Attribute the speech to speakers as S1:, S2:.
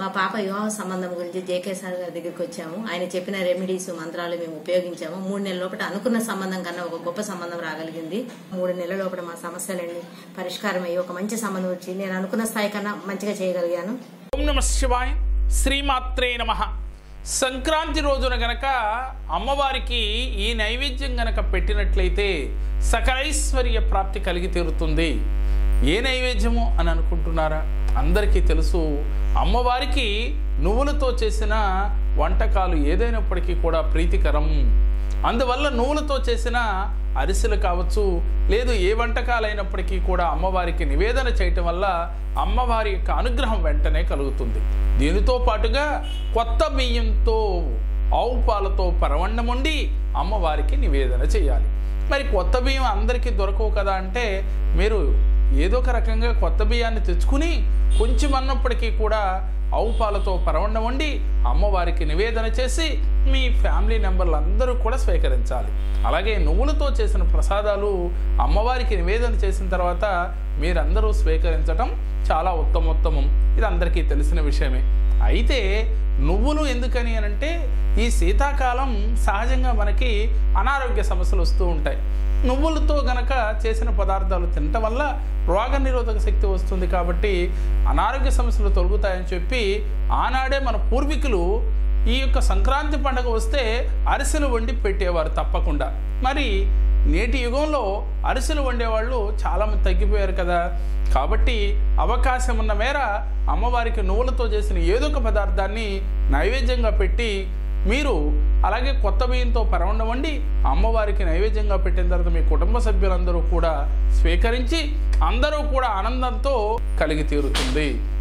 S1: మా పాప వివాహ సంబంధం గురించి జేకే సార్ గారి దగ్గరికి వచ్చాము. ఆయన చెప్పిన రెమెడీస్ మంత్రాలు మేము ఉపయోగించాము. మూడు నెలల లోపల అనుకున్న సంబంధం కన్నా ఒక గొప్ప సంబంధం రాగలిగింది. మూడు నెలల లోపల మా సమస్యలన్నీ పరిష్కారం అయ్యి ఒక మంచి సంబంధం వచ్చి నేను అనుకున్న స్థాయి కన్నా మంచిగా చేయగలిగాను.
S2: ఓం నమ శివాయ. శ్రీమాత్రే నమ. సంక్రాంతి రోజున గనక అమ్మవారికి ఈ నైవేద్యం గనక పెట్టినట్లయితే సకలైశ్వర్య ప్రాప్తి కలిగి తీరుతుంది. ఏ నైవేద్యము అని అనుకుంటున్నారా? అందరికీ తెలుసు అమ్మవారికి నువ్వులతో చేసిన వంటకాలు ఏదైనప్పటికీ కూడా ప్రీతికరం. అందువల్ల నువ్వులతో చేసిన అరిసెలు కావచ్చు లేదు ఏ వంటకాలైనప్పటికీ కూడా అమ్మవారికి నివేదన చేయటం వల్ల అమ్మవారి యొక్క అనుగ్రహం వెంటనే కలుగుతుంది. దీనితో పాటుగా కొత్త బియ్యంతో ఆవు పాలతో పరవన్నం వండి అమ్మవారికి నివేదన చేయాలి. మరి కొత్త బియ్యం అందరికీ దొరకవు కదా అంటే మీరు ఏదో ఒక రకంగా కొత్త బియ్యాన్ని తెచ్చుకుని కొంచెం అన్నప్పటికీ కూడా ఆవు పాలతో పరవండం వండి అమ్మవారికి నివేదన చేసి మీ ఫ్యామిలీ మెంబర్లు అందరూ కూడా స్వీకరించాలి. అలాగే నువ్వులతో చేసిన ప్రసాదాలు అమ్మవారికి నివేదన చేసిన తర్వాత మీరందరూ స్వీకరించటం చాలా ఉత్తమోత్తమం. ఇది అందరికీ తెలిసిన విషయమే. అయితే నువ్వులు ఎందుకని అనంటే ఈ శీతాకాలం సహజంగా మనకి అనారోగ్య సమస్యలు వస్తూ ఉంటాయి. నువ్వులతో గనక చేసిన పదార్థాలు తినటం వల్ల రోగ నిరోధక శక్తి వస్తుంది కాబట్టి అనారోగ్య సమస్యలు తొలగుతాయని చెప్పి ఆనాడే మన పూర్వీకులు ఈ యొక్క సంక్రాంతి పండుగ వస్తే అరిసెలు వండి పెట్టేవారు తప్పకుండా. మరి నేటి యుగంలో అరిసెలు వండేవాళ్ళు చాలామంది తగ్గిపోయారు కదా. కాబట్టి అవకాశం ఉన్న మేర అమ్మవారికి నువ్వులతో చేసిన ఏదో ఒక పదార్థాన్ని నైవేద్యంగా పెట్టి మీరు అలాగే కొత్త బియ్యంతో పరవండం వండి అమ్మవారికి నైవేద్యంగా పెట్టిన తర్వాత మీ కుటుంబ సభ్యులందరూ కూడా స్వీకరించి అందరూ కూడా ఆనందంతో కలిగి తీరుతుంది.